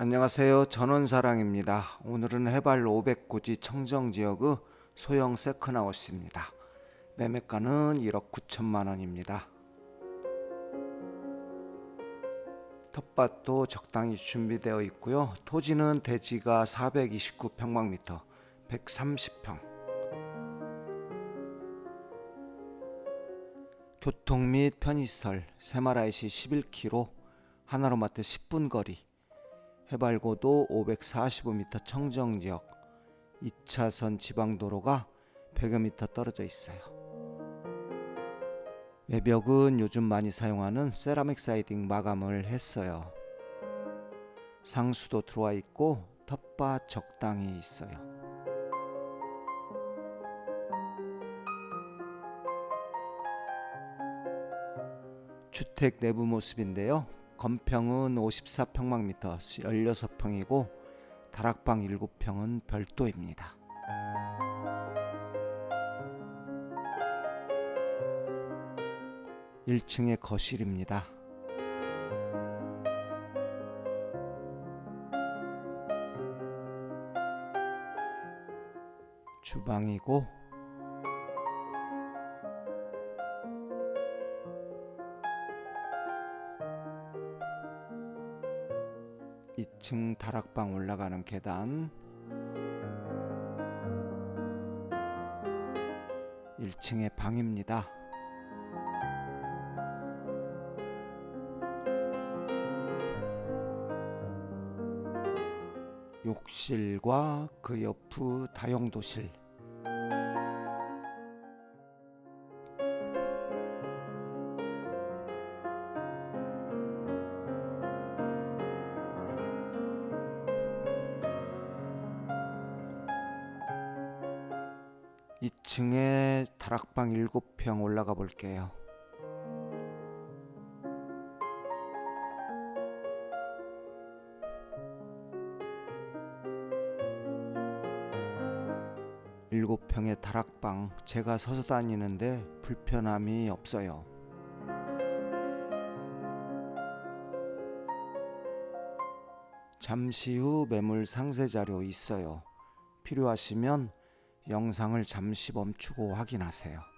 안녕하세요. 전원사랑입니다. 오늘은 해발 500고지 청정지역의 소형 세컨하우스입니다. 매매가는 1억 9천만 원입니다. 텃밭도 적당히 준비되어 있고요. 토지는 대지가 429평방미터, 130평. 교통 및 편의시설, 새마라이시 11km, 하나로마트 10분 거리, 해발고도 545m 청정지역 2차선 지방도로가 100여 미터 떨어져 있어요. 외벽은 요즘 많이 사용하는 세라믹 사이딩 마감을 했어요. 상수도 들어와 있고 텃밭 적당히 있어요. 주택 내부 모습인데요. 건평은 54평방미터 16평이고 다락방 7평은 별도입니다. 일층의 거실입니다. 주방이고 이층 다락방 올라가는 계단 1층의 방입니다. 욕실과 그 옆의 다용도실 이층에 다락방 7평 올라가 볼게요. 일곱 평의 다락방 제가 서서 다니는데 불편함이 없어요. 잠시 후 매물 상세 자료 있어요. 필요하시면 영상을 잠시 멈추고 확인하세요.